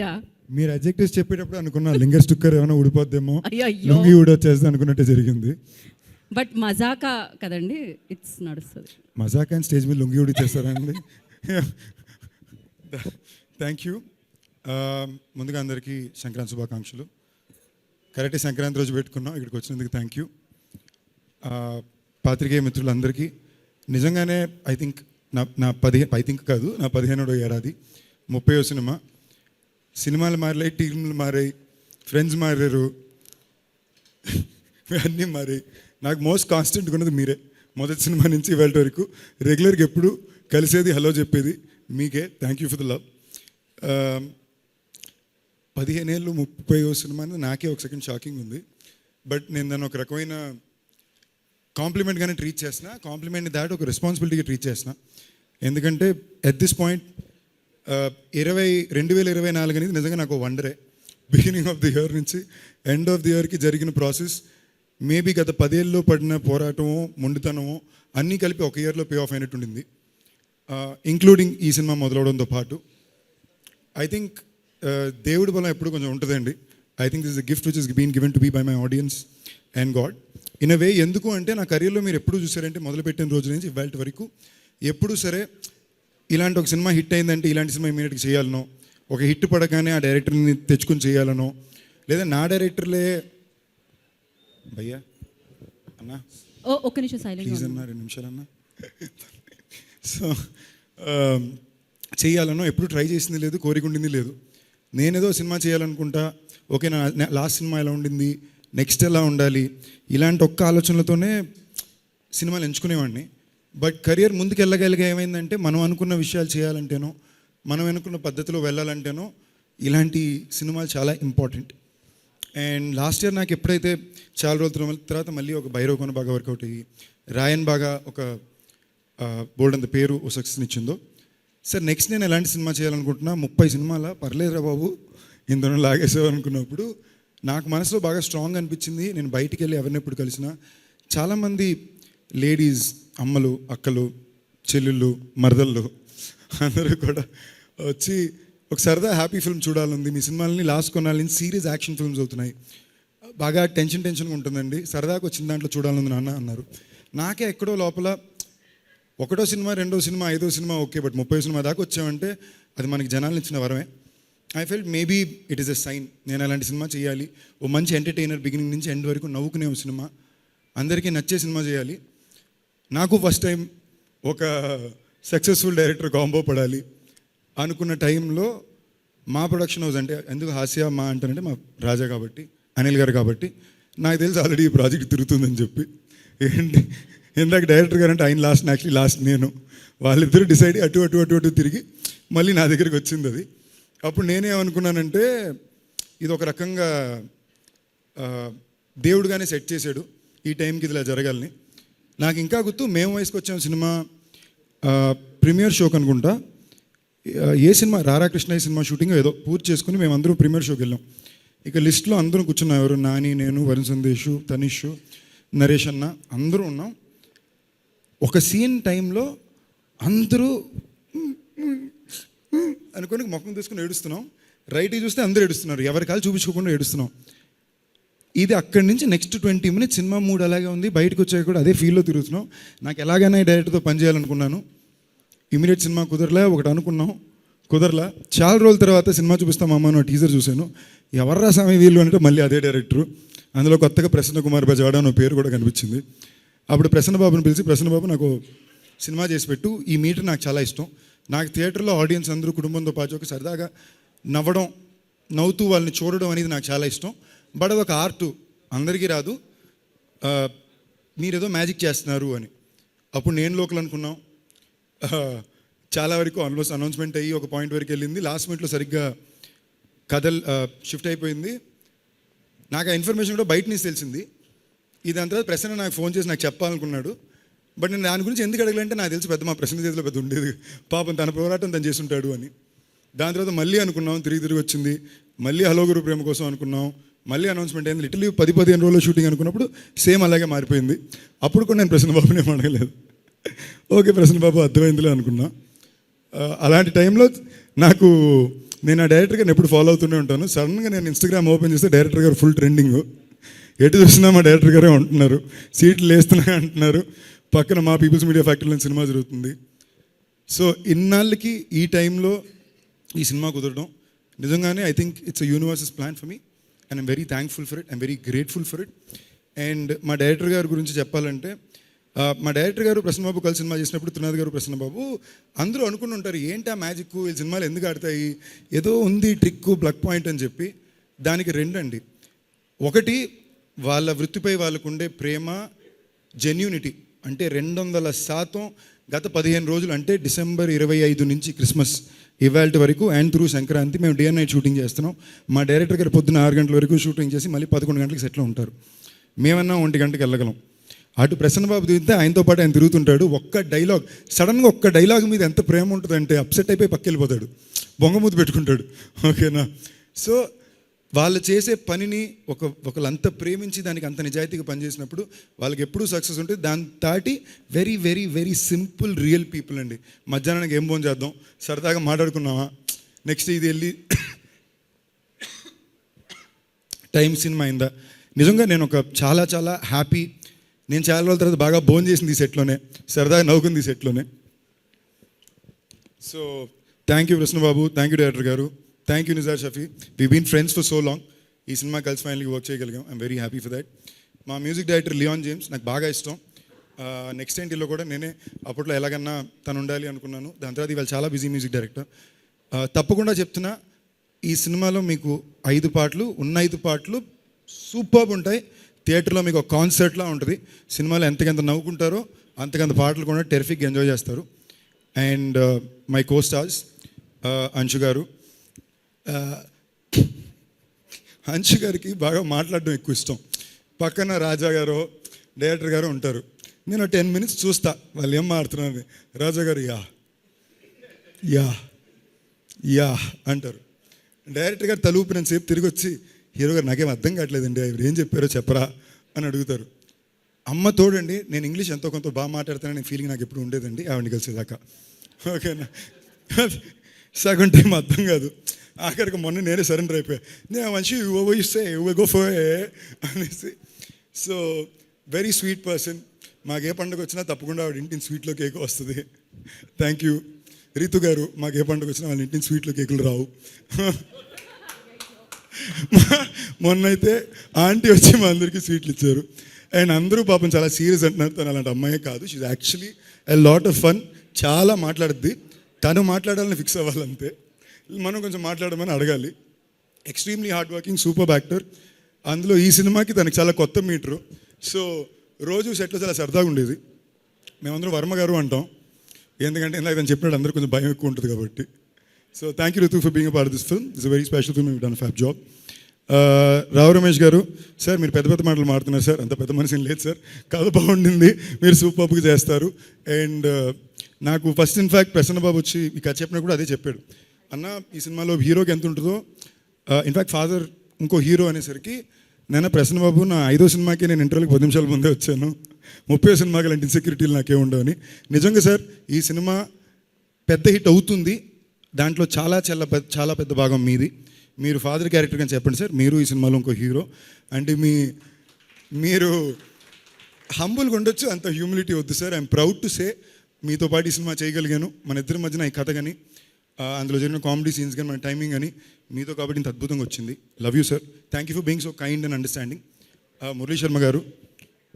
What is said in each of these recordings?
Yeah మీరు adjectives చెప్పేటప్పుడు అనుకున్నా లింగర్ స్టిక్కర్ ఏమైనా ఊడిపోద్దేమో. లుంగి ఊడొచ్చేస్తే అనుకున్నట్టే జరిగింది. బట్ మజాకా కదండి ఇట్స్ నడుస్తుంది. మజాక్ అండ్ స్టేజ్ మీద లుంగి ఊడిచ్చేస్తారా అండి? థ్యాంక్ యూ ముందుగా అందరికీ సంక్రాంతి శుభాకాంక్షలు. కరెక్ట్ సంక్రాంతి రోజు పెట్టుకున్నాం ఇక్కడికి వచ్చినందుకు థ్యాంక్ యూ పాత్రికేయ మిత్రులందరికీ నిజంగానే ఐ థింక్ నా నా పదిహేను ఐ థింక్ కాదు నా పదిహేనోడో ఏడాది ముప్పయో సినిమా సినిమాలు మారాయి టీంలు మారాయి ఫ్రెండ్స్ మారారు. అన్నీ మారాయి. నాకు మోస్ట్ కాన్స్టెంట్గా ఉన్నది మీరే. మొదటి సినిమా నుంచి ఇవాళ వరకు రెగ్యులర్గా ఎప్పుడు కలిసేది హలో చెప్పేది మీకే. Thank you for the love పదిహేనేళ్ళు ముప్పై సినిమా నాకే ఒక సెకండ్ షాకింగ్ ఉంది. బట్ నేను దాన్ని ఒక రకమైన కాంప్లిమెంట్గానే ట్రీట్ చేసిన కాంప్లిమెంట్ దాటి ఒక రెస్పాన్సిబిలిటీగా ట్రీట్ చేసిన ఎందుకంటే ఎట్ దిస్ పాయింట్ ఇరవై రెండు వేల ఇరవై నాలుగు అనేది నిజంగా నాకు వండరే. బిగినింగ్ ఆఫ్ ది ఇయర్ నుంచి ఎండ్ ఆఫ్ ది ఇయర్కి జరిగిన ప్రాసెస్ మేబీ గత పదేళ్ళలో పడిన పోరాటమో మొండితనమో అన్నీ కలిపి ఒక ఇయర్లో పే ఆఫ్ అయినట్టుండింది ఇంక్లూడింగ్ ఈ సినిమా మొదలవడంతో పాటు. ఐ థింక్ దేవుడి బలం ఎప్పుడు కొంచెం ఉంటుందండి. I think this gift which is been given to be by my audience and God in a way ఎందుకు అంటే నా కెరీర్లో మీరు ఎప్పుడు చూసారంటే మొదలుపెట్టిన రోజు నుంచి ఇవాళ వరకు ఎప్పుడు సరే ఇలాంటి ఒక సినిమా హిట్ అయిందంటే ఇలాంటి సినిమా ఇమీడియట్గా చేయాలనో ఒక హిట్ పడగానే ఆ డైరెక్టర్ని తెచ్చుకొని చేయాలనో లేదా నా డైరెక్టర్లే భయ్యా అన్నా. ఓ ఒక్క నిమిషం సైలెంట్ ప్లీజ్ అన్న రెండు నిమిషాలు అన్న. సో చేయాలనో ఎప్పుడు ట్రై చేసింది లేదు కోరిక ఉండింది లేదు. నేనేదో సినిమా చేయాలనుకుంటా ఓకే నా లాస్ట్ సినిమా ఎలా ఉండింది నెక్స్ట్ ఎలా ఉండాలి ఇలాంటి ఒక్క ఆలోచనలతోనే సినిమాలు ఎంచుకునేవాడిని. బట్ కెరియర్ ముందుకు వెళ్ళగలిగా ఏమైందంటే మనం అనుకున్న విషయాలు చేయాలంటేనో మనం అనుకున్న పద్ధతిలో వెళ్ళాలంటేనో ఇలాంటి సినిమాలు చాలా ఇంపార్టెంట్ అండ్ లాస్ట్ ఇయర్ నాకు ఎప్పుడైతే చాలా రోజుల తర్వాత మళ్ళీ ఒక భైరవ బాగా వర్కౌట్ అయ్యి రాయన్ బాగా ఒక బోల్డ్ అంత పేరు ఓ సక్సెస్ ఇచ్చిందో సార్ నెక్స్ట్ నేను ఎలాంటి సినిమా చేయాలనుకుంటున్నా ముప్పై సినిమాల? పర్లేదురా బాబు ఇందులో లాగేసావు అనుకున్నప్పుడు నాకు మనసులో బాగా స్ట్రాంగ్ అనిపించింది నేను బయటికి వెళ్ళి ఎవరినెప్పుడు కలిసినా. చాలామంది లేడీస్ అమ్మలు అక్కలు చెల్లెళ్ళు మరదళ్ళు అందరూ కూడా వచ్చి ఒక సరదా హ్యాపీ ఫిల్మ్ చూడాలంది మీ సినిమాలని లాస్ట్ కొనాలని సీరియస్ యాక్షన్ ఫిల్మ్స్ అవుతున్నాయి. బాగా టెన్షన్ టెన్షన్గా ఉంటుందండి. సరదాగా వచ్చిన దాంట్లో చూడాలని నాన్న అన్నారు. నాకే ఎక్కడో లోపల ఒకటో సినిమా రెండో సినిమా ఐదో సినిమా ఓకే బట్ ముప్పై సినిమా దాకా వచ్చామంటే అది మనకి జనాలు ఇచ్చిన వరమే. I felt maybe it is a sign. నేను అలాంటి సినిమా చేయాలి. ఓ మంచి ఎంటర్టైనర్ బిగినింగ్ నుంచి ఎండ్ వరకు నవ్వుకునే ఓ సినిమా. అందరికీ నచ్చే సినిమా చేయాలి. నాకు ఫస్ట్ టైం ఒక సక్సెస్ఫుల్ డైరెక్టర్ కాంబో పడాలి అనుకున్న టైంలో మా ప్రొడక్షన్ హౌస్ అంటే ఎందుకు హాస్య మా అంటారంటే మా రాజా కాబట్టి అనిల్ గారు కాబట్టి నాకు తెలిసి ఆల్రెడీ ఈ ప్రాజెక్ట్ తిరుగుతుందని చెప్పి. ఏంటి? ఇందాక డైరెక్టర్ గారు అంటే ఆయన లాస్ట్ యాక్చువల్లీ లాస్ట్ నేను. వాళ్ళిద్దరూ డిసైడ్ అటు అటు అటు అటు తిరిగి మళ్ళీ నా దగ్గరికి వచ్చింది అది. అప్పుడు నేనేమనుకున్నానంటే ఇది ఒక రకంగా దేవుడుగానే సెట్ చేశాడు. ఈ టైంకి ఇది ఇలా జరగాలని. నాకు ఇంకా గుర్తు మేము వయసుకొచ్చాం సినిమా ప్రీమియర్ షోకి అనుకుంటా ఏ సినిమా రారాకృష్ణ సినిమా షూటింగ్ ఏదో పూర్తి చేసుకుని మేము అందరూ ప్రీమియర్ షోకి వెళ్ళాం. ఇక లిస్ట్లో అందరూ కూర్చున్నాం ఎవరు నాని నేను వరుణ్ సందేష్ తనిష్ నరేష్ అన్న అందరూ ఉన్నాం. ఒక సీన్ టైంలో అందరూ అనుకొని ముఖం తీసుకుని ఏడుస్తున్నాం. రైట్ చూస్తే అందరూ ఏడుస్తున్నారు. ఎవరి కాలు చూపించుకోకుండా ఏడుస్తున్నాం. ఇది అక్కడి నుంచి next twenty minutes cinema mood అలాగే ఉంది. బయటకు వచ్చాక కూడా అదే ఫీల్లో తిరుగుతున్నాం. నాకు ఎలాగైనా డైరెక్టర్తో పనిచేయాలనుకున్నాను ఇమీడియట్ సినిమా కుదరలే ఒకటి అనుకున్నాం. కుదరలా. చాలా రోజుల తర్వాత సినిమా చూపిస్తాం అమ్మ టీజర్ చూశాను. ఎవర్రా స్వామి వీళ్ళు అంటే మళ్ళీ అదే డైరెక్టరు అందులో కొత్తగా ప్రసన్న కుమార్ బజవాడ అనే పేరు కూడా కనిపించింది. అప్పుడు ప్రసన్న బాబుని పిలిచి ప్రసన్న బాబు నాకు సినిమా చేసి పెట్టు. ఈ మీటర్ నాకు చాలా ఇష్టం. నాకు థియేటర్లో ఆడియన్స్ అందరూ కుటుంబంతో పాటు ఒక సరదాగా నవ్వడం నవ్వుతూ వాళ్ళని చూడడం అనేది నాకు చాలా ఇష్టం. బట్ ఒక ఆర్టు అందరికీ రాదు. మీరేదో మ్యాజిక్ చేస్తున్నారు అని. అప్పుడు నేను లోకల్ అనుకున్నాం. చాలా వరకు ఆల్మోస్ట్ అనౌన్స్మెంట్ అయ్యి ఒక పాయింట్ వరకు వెళ్ళింది. లాస్ట్ మినిట్లో సరిగ్గా కథల్ షిఫ్ట్ అయిపోయింది. నాకు ఆ ఇన్ఫర్మేషన్ కూడా బయట నుంచి తెలిసింది. ఇది తర్వాత ప్రసన్న నాకు ఫోన్ చేసి నాకు చెప్పాలనుకున్నాడు. బట్ నేను దాని గురించి ఎందుకు అడగలంటే నాకు తెలిసి పెద్ద మా ప్రసన్న చేతిలో పెద్ద ఉండేది. పాపం తన పోరాటం తను చేసి ఉంటాడు అని. దాని తర్వాత మళ్ళీ అనుకున్నాం తిరిగి తిరిగి వచ్చింది. మళ్ళీ హలో గురు ప్రేమ కోసం అనుకున్నాం. మళ్ళీ అనౌన్స్మెంట్ అయింది లిటిల్ పది పదిహేను రోజుల్లో షూటింగ్ అనుకున్నప్పుడు సేమ్ అలాగే మారిపోయింది. అప్పుడు కూడా నేను ప్రసన్న బాబుని ఏం అడగలేదు. ఓకే ప్రసన్న బాబు అర్థమైందిలే అనుకున్నా. అలాంటి టైంలో నాకు నేను ఆ డైరెక్టర్ గారిని ఎప్పుడు ఫాలో అవుతూనే ఉంటాను. సడన్గా నేను ఇన్స్టాగ్రామ్ ఓపెన్ చేస్తే డైరెక్టర్ గారు ఫుల్ ట్రెండింగ్ ఎటు చూసినా మా డైరెక్టర్ గారే ఉంటున్నారు. సీట్లు వేస్తున్నాయి అంటున్నారు. పక్కన మా పీపుల్స్ మీడియా ఫ్యాక్టరీలో సినిమా జరుగుతుంది. సో ఇన్నాళ్ళకి ఈ టైంలో ఈ సినిమా కుదరడం. నిజంగానే I think it's a universe's plan for me and I'm very thankful for it I'm very grateful for it and మా డైరెక్టర్ గారి గురించి చెప్పాలంటే మా డైరెక్టర్ గారు ప్రసన్నబాబు కలిసి సినిమా చేసినప్పుడు త్రినాథ్ గారు ప్రసన్నబాబు అందరూ అనుకుని ఉంటారు ఏంటి ఆ మ్యాజిక్ ఈ సినిమాలు ఎందుకు ఆడతాయి? ఏదో ఉంది ట్రిక్ బ్లక్ పాయింట్ అని చెప్పి. దానికి రెండండి. ఒకటి వాళ్ళ వృత్తిపై వాళ్ళకు ఉండే ప్రేమ జెన్యూనిటీ అంటే రెండు వందల శాతం గత పదిహేను రోజులు అంటే డిసెంబర్ ఇరవై ఐదు నుంచి క్రిస్మస్ ఇవాళ వరకు అండ్ త్రూ సంక్రాంతి మేము డే నైట్ షూటింగ్ చేస్తున్నాం. మా డైరెక్టర్ గారు పొద్దున్న ఆరు గంటల వరకు షూటింగ్ చేసి మళ్ళీ పదకొండు గంటలకు సెట్లో ఉంటారు. మేమన్నా ఒంటి గంటకి వెళ్ళగలం. అటు ప్రసన్నబాబు దిగితే ఆయనతో పాటు ఆయన తిరుగుతుంటాడు. ఒక్క డైలాగ్ సడన్గా ఒక్క డైలాగ్ మీద ఎంత ప్రేమ ఉంటుందంటే అప్సెట్ అయిపోయి పక్కెళ్ళిపోతాడు. బొంగమూతి పెట్టుకుంటాడు. ఓకేనా? సో వాళ్ళు చేసే పనిని ఒక ఒకళ్ళంత ప్రేమించి దానికి అంత నిజాయితీగా పనిచేసినప్పుడు వాళ్ళకి ఎప్పుడూ సక్సెస్ ఉంటుంది. దాని దాటి very very very simple real people అండి. మధ్యాహ్నానికి ఏం ఫోన్ చేద్దాం? సరదాగా మాట్లాడుకున్నావా నెక్స్ట్ ఇది వెళ్ళి టైం సినిమా అయిందా? నిజంగా నేను ఒక చాలా చాలా హ్యాపీ నేను చాలా రోజుల తర్వాత బాగా బోన్ చేసింది ఈ సెట్లోనే సరదాగా నవ్వుకుంది ఈ సెట్లోనే so thank you Krishnababu thank you director గారు. Thank you Nizar Shafi we been friends for so long ఈ సినిమా కలిసి ఫైనల్గా వర్క్ చేయగలిగాం. I'm very happy for that మా మ్యూజిక్ డైరెక్టర్ లియాన్ జేమ్స్ నాకు బాగా ఇష్టం. నెక్స్ట్ ఏంటిలో కూడా నేనే అప్పట్లో ఎలాగన్నా తను ఉండాలి అనుకున్నాను. దాని తర్వాత ఇవాళ చాలా బిజీ మ్యూజిక్ డైరెక్టర్ తప్పకుండా చెప్తున్నా ఈ సినిమాలో మీకు ఐదు పాటలు ఉన్న ఐదు పాటలు సూపర్బ్ ఉంటాయి. థియేటర్లో మీకు ఒక కాన్సర్ట్లా ఉంటుంది. సినిమాలో ఎంతకెంత నవ్వుకుంటారో అంతకంత పాటలు కూడా టెరిఫిక్ ఎంజాయ్ చేస్తారు. And my co stars Anshu garu హంచు గారికి బాగా మాట్లాడడం ఎక్కువ ఇష్టం. పక్కన రాజా గారు డైరెక్టర్ గారు ఉంటారు. నేను టెన్ మినిట్స్ చూస్తా వాళ్ళు ఏం మాడుతున్నారు Raja garu yeah. Yeah. Yeah అంటారు. డైరెక్టర్ గారు తలూపినంత సేపు తిరిగి వచ్చి హీరో గారు నాకేం అర్థం కావట్లేదండి ఆయన ఏం చెప్పారో చెప్పరా? అని అడుగుతారు. అమ్మ తోడండి నేను ఇంగ్లీష్ ఎంతో కొంత బాగా మాట్లాడతానని ఫీలింగ్ నాకు ఎప్పుడు ఉండేదండి ఆవిడని కలిసేదాకా. ఓకేనా? సగం టైం అర్థం కాదు. ఆఖరికి మొన్న నేనే సరెండర్ అయిపోయా. నేను మంచి ఇస్తే గో ఫర్ అనేసి. సో వెరీ స్వీట్ పర్సన్ మాకు ఏ పండుగ వచ్చినా తప్పకుండా ఆవిడ ఇంటిని స్వీట్లో కేక్ వస్తుంది. థ్యాంక్ యూ రీతు గారు మాకు ఏ పండుగ వచ్చినా వాళ్ళ ఇంటిని స్వీట్లో కేకులు రావు. మొన్నైతే ఆంటీ వచ్చి మా అందరికీ స్వీట్లు ఇచ్చారు. అండ్ అందరూ పాపం చాలా సీరియస్ అంటున్నారు. తను అలాంటి అమ్మాయే కాదు. She's actually a lot of fun చాలా మాట్లాడుద్ది. తను మాట్లాడాలని ఫిక్స్ అవ్వాలంతే. మనం కొంచెం మాట్లాడమని అడగాలి. Extremely hard working super actor అందులో ఈ సినిమాకి తనకి చాలా కొత్త మీటరు సో రోజు సెట్లో చాలా సరదాగా ఉండేది. మేమందరం వర్మ గారు అంటాం. ఎందుకంటే ఇందాక తను చెప్పినట్టు అందరూ కొంచెం భయం ఎక్కువ ఉంటుంది కాబట్టి. So thank you Ritu for being part this film it's very special film you done fab job Rao Ramesh garu sir మీరు పెద్ద పెద్ద మాటలు మాడుతున్నారు సార్ అంత పెద్ద మనిషిని లేదు సార్ కథ బాగుండింది. మీరు సూపర్గా చేస్తారు. అండ్ నాకు ఫస్ట్ ఇన్ఫ్యాక్ట్ ప్రసన్న బాబు వచ్చి ఈ చెప్పిన కూడా అదే చెప్పాడు. అన్న ఈ సినిమాలో హీరోకి ఎంత ఉంటుందో ఇన్ఫ్యాక్ట్ ఫాదర్ ఇంకో హీరో అనేసరికి నేను ప్రసన్న బాబు నా ఐదో సినిమాకి నేను ఇంటర్వ్యూకి పది నిమిషాల ముందే వచ్చాను. ముప్పై సినిమాకి లాంటి ఇన్సెక్యూరిటీలు నాకే ఉండవని నిజంగా సార్ ఈ సినిమా పెద్ద హిట్ అవుతుంది. దాంట్లో చాలా చాలా పెద్ద చాలా పెద్ద భాగం మీది. మీరు ఫాదర్ క్యారెక్టర్ అని చెప్పండి సార్. మీరు ఈ సినిమాలో ఇంకో హీరో అంటే మీ మీరు హంబుల్గా ఉండొచ్చు అంత హ్యూమిలిటీ వద్దు sir. I'm proud to say మీతో పాటు ఈ సినిమా చేయగలిగాను. మన ఇద్దరి మధ్యన ఈ కథ కానీ అందులో జరిగిన కామెడీ సీన్స్ కానీ మన టైమింగ్ కానీ మీతో కాబట్టి ఇంత అద్భుతంగా వచ్చింది. Love you sir thank you for being so kind and understanding Murali Sharma garu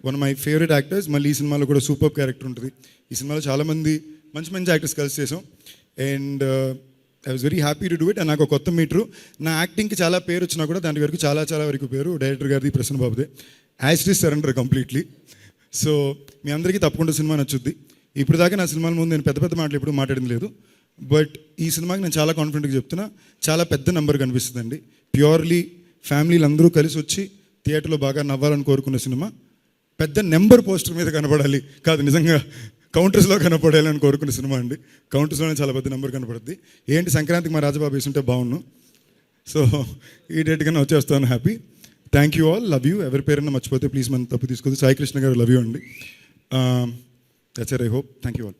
one my favourite actors మళ్ళీ ఈ సినిమాలో కూడా సూపర్ క్యారెక్టర్ ఉంటుంది. ఈ సినిమాలో చాలామంది మంచి మంచి యాక్టర్స్ కలిసి చేసాం. And I was very happy to do it and నాకు కొత్త మీటరు నా యాక్టింగ్కి చాలా పేరు వచ్చినా కూడా దాని వరకు చాలా చాలా వరకు పేరు డైరెక్టర్ గారిది Prasanna బాబుదే. As it is surrender completely so మీ అందరికీ తప్పకుండా సినిమా నచ్చుద్ది. ఇప్పుడు దాకా నా సినిమాల ముందు నేను పెద్ద పెద్ద మాటలు ఎప్పుడు మాట్లాడింది లేదు. బట్ ఈ సినిమాకి నేను చాలా కాన్ఫిడెంట్గా చెప్తున్నా చాలా పెద్ద నెంబర్ కనిపిస్తుందండి. ప్యూర్లీ ఫ్యామిలీలు అందరూ కలిసి వచ్చి థియేటర్లో బాగా నవ్వాలని కోరుకున్న సినిమా. పెద్ద నెంబర్ పోస్టర్ మీద కనపడాలి కాదు నిజంగా కౌంటర్స్లో కనపడాలని కోరుకున్న సినిమా అండి. కౌంటర్స్లోనే చాలా పెద్ద నెంబర్ కనపడుద్ది. ఏంటి సంక్రాంతికి మా రాజబాబు వేసుంటే బాగున్ను సో ఈ డేట్ కన్నా వచ్చేస్తాను happy thank you all love you ఎవరి పేరైనా మర్చిపోతే ప్లీజ్ మనం తప్పు తీసుకోదు. సాయి కృష్ణ గారు లవ్ యూ అండి. Um, that's I hope thank you all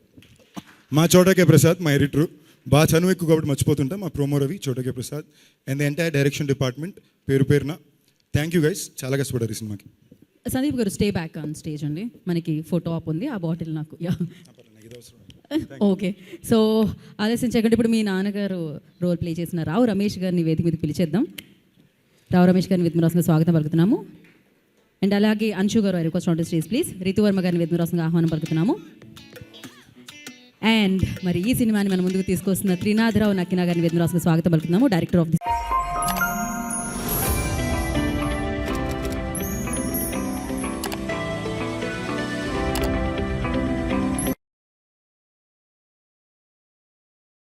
మా చోటకే ప్రసాద్ మా ఎడిటరు. బాగా చనువు ఎక్కువ కాబట్టి మర్చిపోతుంటా. మా promo Ravi Chota K Prasad. And the entire direction department పేరు పేరున. థ్యాంక్ యూ గైస్ చాలా కష్టపడ్డారు ఈ సినిమాకి. సందీప్ గారు స్టే బ్యాక్ ఆన్ స్టేజ్ అండి మనకి ఫోటో ఆప్ ఉంది. ఆ బాటిల్ నాకు. ఓకే సో ఆలస్యం చేయకుండా. ఇప్పుడు మీ నాన్నగారు రోల్ ప్లే చేసిన రావు రమేష్ గారిని వేదిక మీదకి పిలిచేద్దాం. రావు రమేష్ గారిని రాసిన స్వాగతం పలుకుతున్నాము. అండ్ అలాగే Anshu garu request on stage please Ritu Varma గారిని వేదిక ఆహ్వానం పలుకుతున్నాము. అండ్ మరి ఈ సినిమాని మనం ముందుకు తీసుకొస్తున్న త్రినాథరావు నక్కినా గారిని వేదిక స్వాగతం పలుకుతున్నాము. Director of the